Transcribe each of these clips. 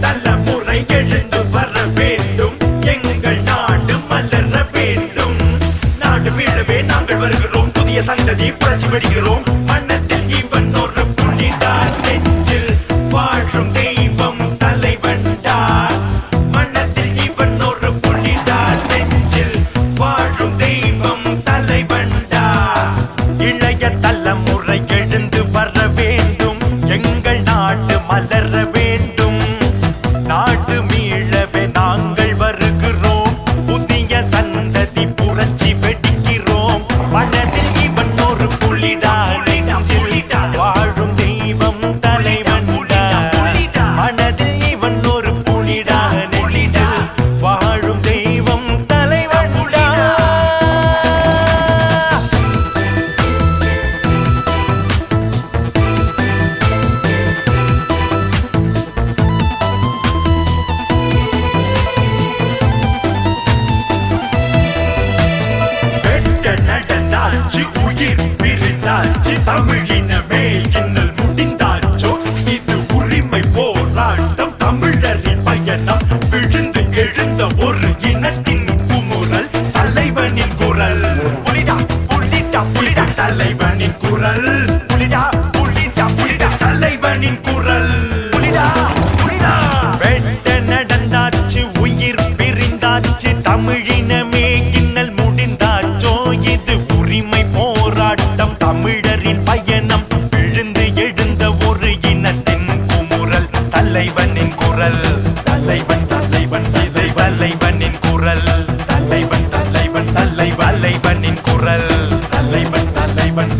தலைமுறை எழுந்து வர வேண்டும். எங்கள் நாடு மலர வேண்டும். நாடு மீளவே நாங்கள் வருகிறோம். புதிய சந்ததி புரட்சி வெடிக்கிறோம். மன்னத்தை முடிந்தாச்சு உயிர் பிரிந்தாச்சு. தமிழினமே இன்னல் முடிந்தாச்சோ? இது உரிமை போராட்டம். தமிழரின் பயணம் விழுந்து எழுந்த ஒரு இனத்தின் குமுறல். தலைவனின் குரல். புலிடா புலிடா புலிடா. தலைவனின் குரல். புலிடா புலிடா புலிடா. தலைவனின் குரல். புலிடா புலிடா. வெட்ட தலைவனின் குரல். தலைவன் தலைவன் இது வல்லைவனின் குரல். தலைவன் தலைவன் தலை வல்லைவனின் குரல். தலைவன் தலைவன்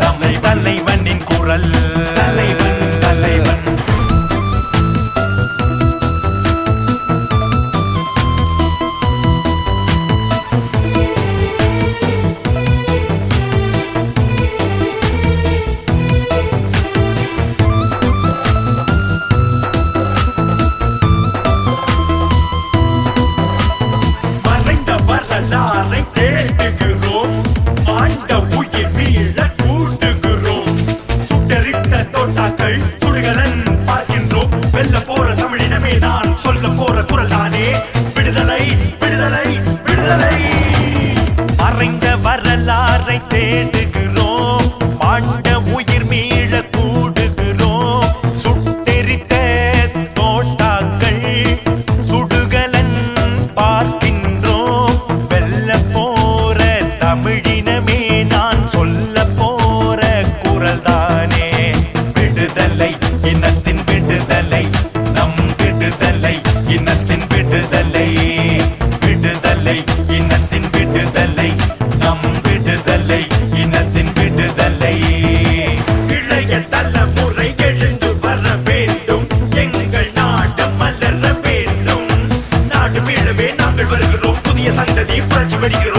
கண்கள் வருகிறோம் புதிய சந்ததி புரட்சி வருகிறோம்